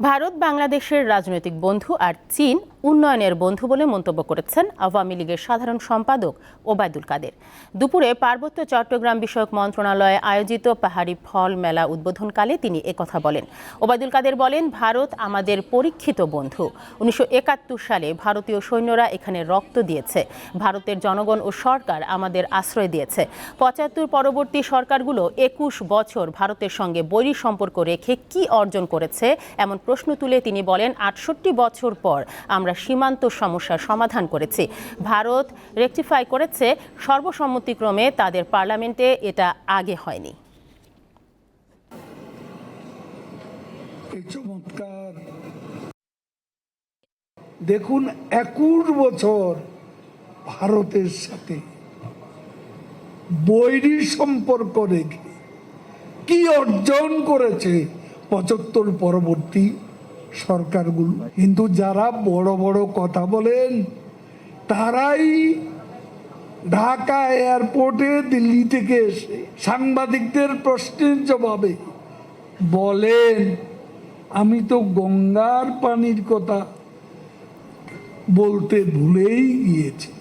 ভারত বাংলাদেশের রাজনৈতিক বন্ধু আর চীন উন্নয়নের বন্ধু বলে মন্তব্য করেছেন আওয়ামী লীগের সাধারণ সম্পাদক ওবায়দুল কাদের। দুপুরে পার্বত্য চট্টগ্রাম বিষয়ক মন্ত্রণালয়ে আয়োজিত পাহাড়ি ফল মেলা উদ্বোধনকালে তিনি একথা বলেন। ওবায়দুল কাদের বলেন, ভারত আমাদের পরীক্ষিত বন্ধু। উনিশশো একাত্তর সালে ভারতীয় সৈন্যরা এখানে রক্ত দিয়েছে। ভারতের জনগণ ও সরকার আমাদের আশ্রয় দিয়েছে। পঁচাত্তর পরবর্তী সরকারগুলো একুশ বছর ভারতের সঙ্গে বৈরী সম্পর্ক রেখে কি অর্জন করেছে? এমন প্রশ্ন তুলে তিনি বলেন, আটষট্টি বছর পর আমরা সীমান্ত সমস্যার সমাধান করেছি। ভারত রেকটিফাই করেছে, সর্বসম্মতিক্রমে তাদের পার্লামেন্টে এটা আগে হয়নি। চমৎকার। দেখুন, একুশ বছর ভারতের সাথে বৈরী সম্পর্ক রেখে কি অর্জন করেছে পঁচাত্তর পরবর্তী সরকারগুলো। কিন্তু যারা বড় বড় কথা বলেন, তারাই ঢাকা এয়ারপোর্টে দিল্লি থেকে এসে সাংবাদিকদের প্রশ্নের জবাবে বলেন, আমি তো গঙ্গার পানির কথা বলতে ভুলেই গিয়েছি।